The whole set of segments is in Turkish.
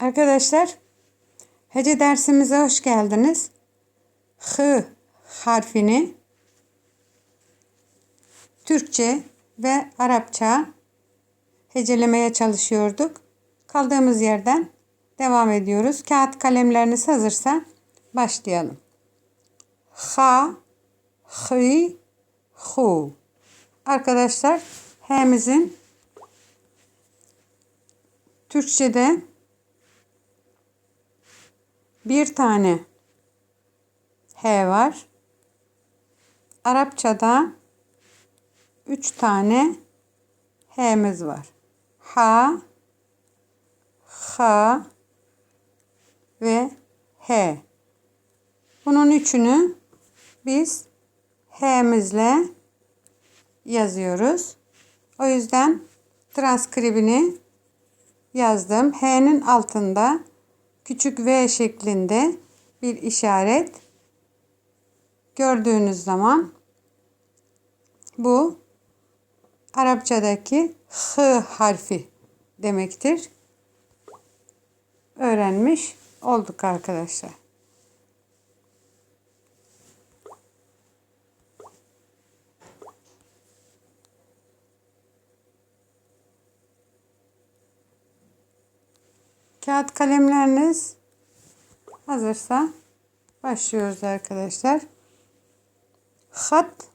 Arkadaşlar, hece dersimize hoş geldiniz. H harfini Türkçe ve Arapça hecelemeye çalışıyorduk. Kaldığımız yerden devam ediyoruz. Kağıt kalemleriniz hazırsa başlayalım. Ha, hı, hu. Arkadaşlar, h'mizin Türkçe'de bir tane H var. Arapçada üç tane H'miz var. Ha, ha ve H. Bunun üçünü biz H'mizle yazıyoruz. O yüzden transkribini yazdım. H'nin altında küçük V şeklinde bir işaret gördüğünüz zaman bu Arapçadaki H harfi demektir. Öğrenmiş olduk arkadaşlar. Kağıt kalemleriniz hazırsa başlıyoruz arkadaşlar. Hat.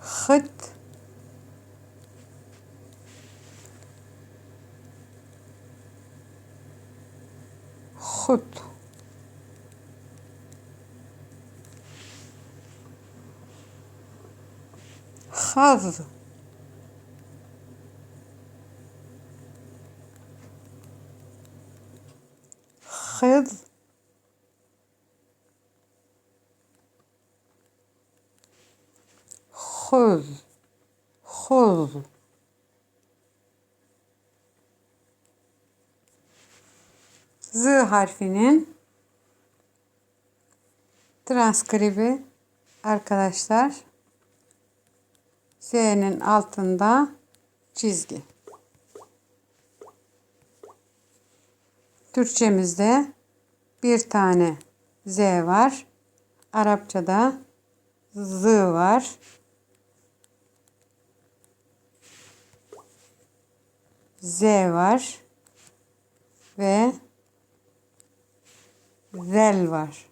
Hıt Hut Haz Hız. Huz Huz Z harfinin transkribi arkadaşlar Z'nin altında çizgi. Türkçemizde bir tane Z var. Arapçada Z var. Z var. Ve zel var.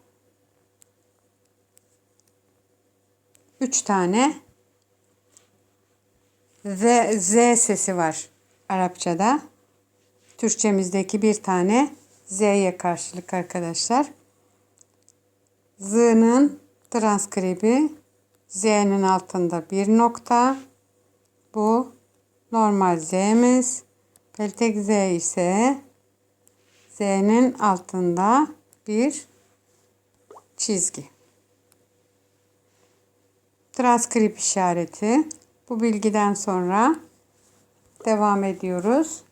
Üç tane Z, Z sesi var Arapçada. Türkçemizdeki bir tane Z'ye karşılık arkadaşlar. Z'nın transkribi Z'nin altında bir nokta. Bu normal Z'miz. Peltek Z ise Z'nin altında bir çizgi. Transkrip işareti. Bu bilgiden sonra devam ediyoruz.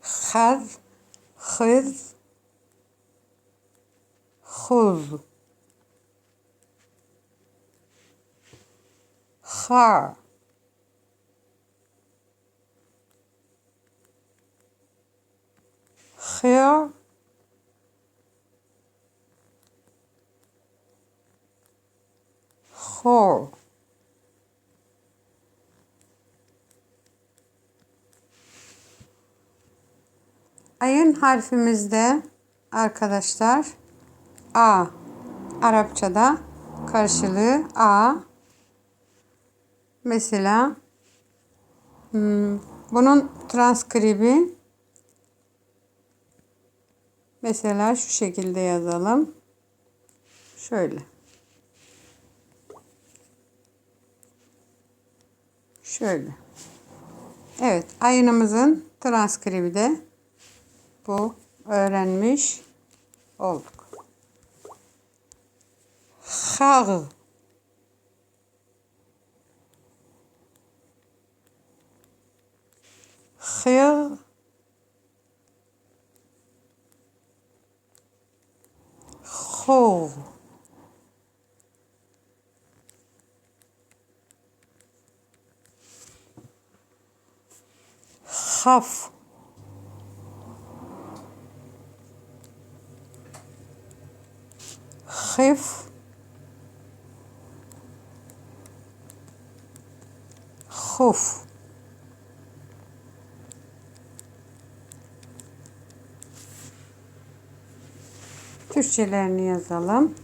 Haz, hız, huz. Har. Hır. Hor. Ayın harfimizde arkadaşlar A. Arapçada karşılığı A. Mesela hmm, bunun transkribi mesela şu şekilde yazalım. Şöyle. Şöyle. Evet, ayınımızın transkribi de bu öğrenmiş olduk. Hağı Hıyı Hov Haf hafif huf Türkçelerini yazalım.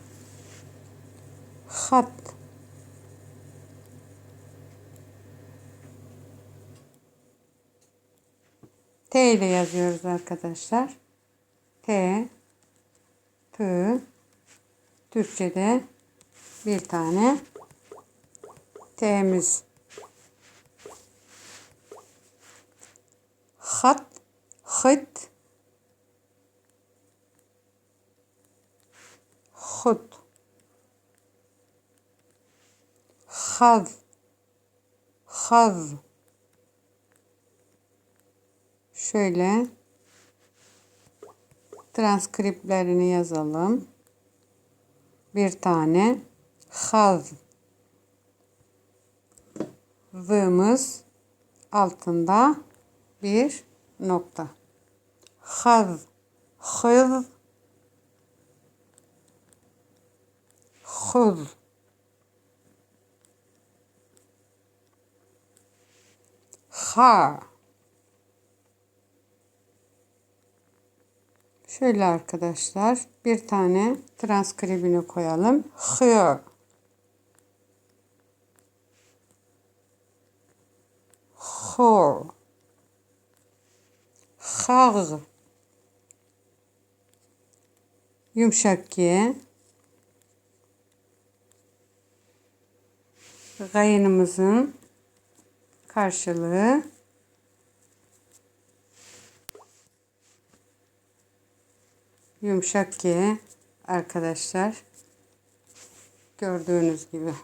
Hat T ile yazıyoruz arkadaşlar. T P Türkçe'de bir tane T'miz. Hat Hıt Hut Haz Haz Şöyle transkriplerini yazalım. Bir tane haz V'ımız altında bir nokta. Haz hız huz ha Şöyle arkadaşlar bir tane transkribini koyalım. Hı. Hor. Har. Yumuşak G. Gayınımızın karşılığı yumuşak G arkadaşlar. Gördüğünüz gibi.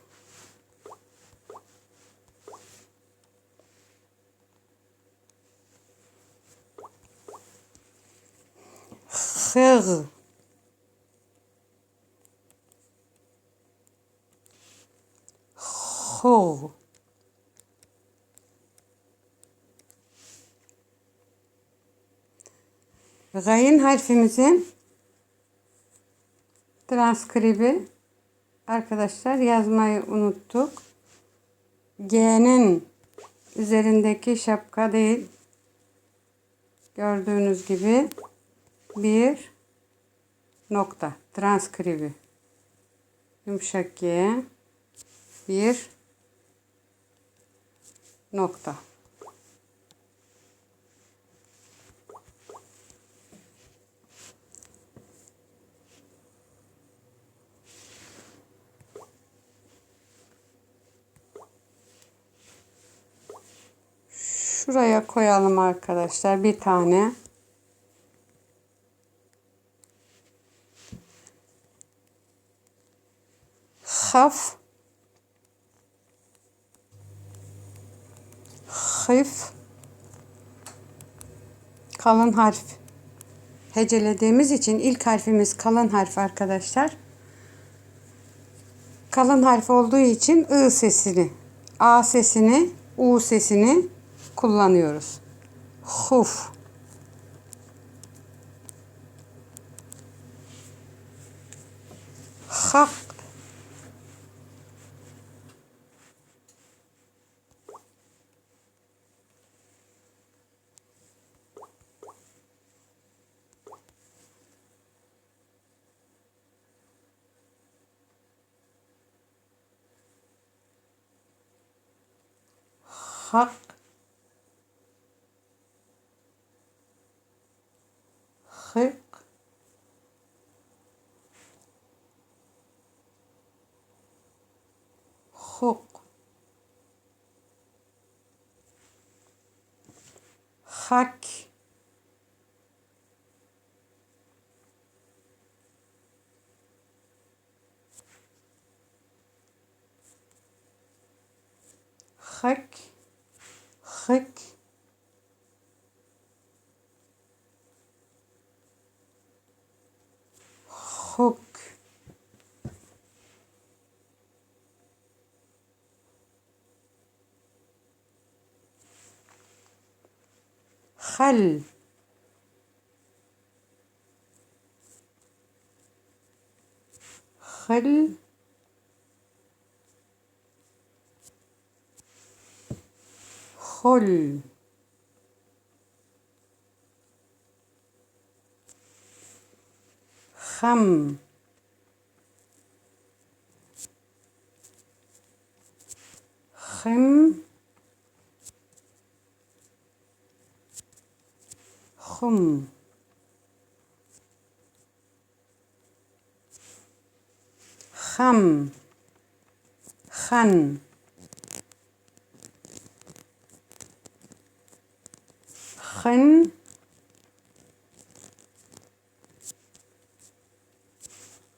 Hır. Hor. Gayin harfimizin transkribi arkadaşlar yazmayı unuttuk. G'nin üzerindeki şapka değil. Gördüğünüz gibi bir nokta transkribi. Yumuşak G bir nokta. Şuraya koyalım arkadaşlar bir tane. Haf Hıf kalın harf hecelediğimiz için ilk harfimiz kalın harf arkadaşlar. Kalın harf olduğu için ı sesini, a sesini, u sesini kullanıyoruz. Huf. Hak. Hak. Hık. خل خل. خل. خم. خم. خم خم. خن. خن.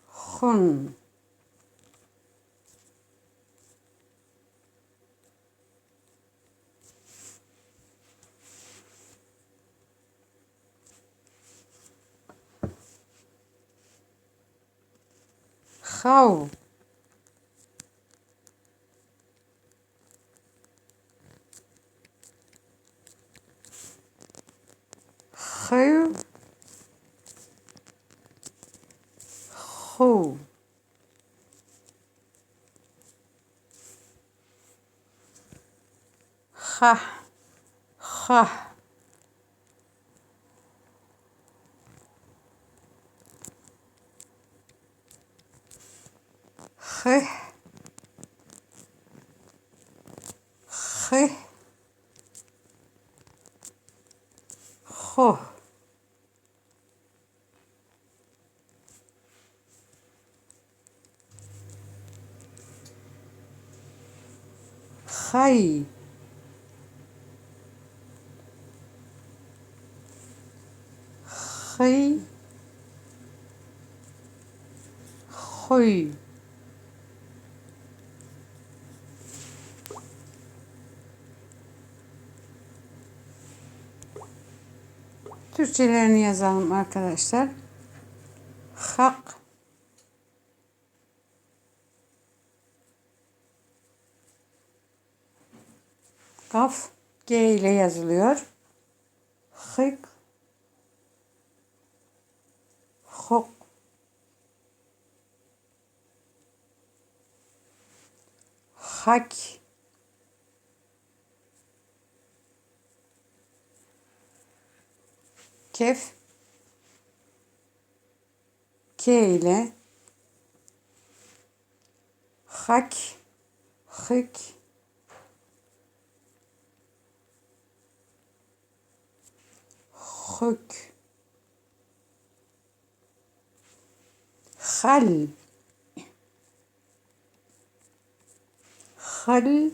خن. Correio. Rou. ha, Ra. he, Re. Ho. Hay. Hay. Hoy. Türkçelerini yazalım arkadaşlar. Hak Kaf G ile yazılıyor. Hık. Hok. Hak. Kef. K ile. Hak. Hık خك خل. خل.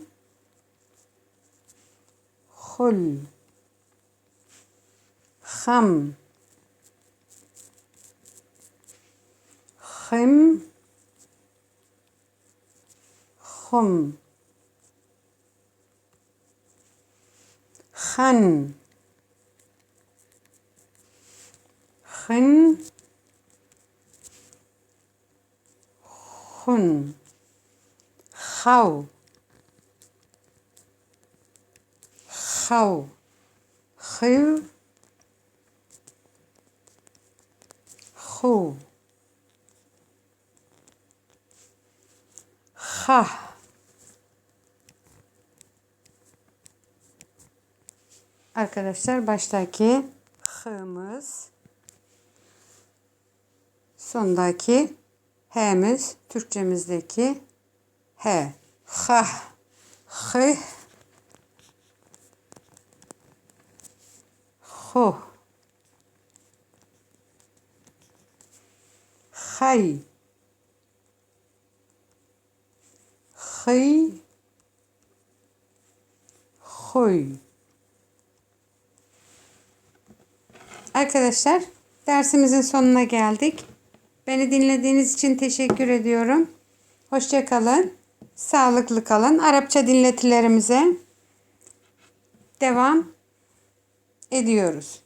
خل. خم. خم. خم. خن. Hun. Hun. Gauw. Gauw. Guw. Goe. Ga. Arkadaşlar baştaki hımız sondaki h'miz Türkçemizdeki h. Ha, hı, hu. Hay. Hıy. Huy. Arkadaşlar dersimizin sonuna geldik. Beni dinlediğiniz için teşekkür ediyorum. Hoşça kalın. Sağlıklı kalın. Arapça dinletilerimize devam ediyoruz.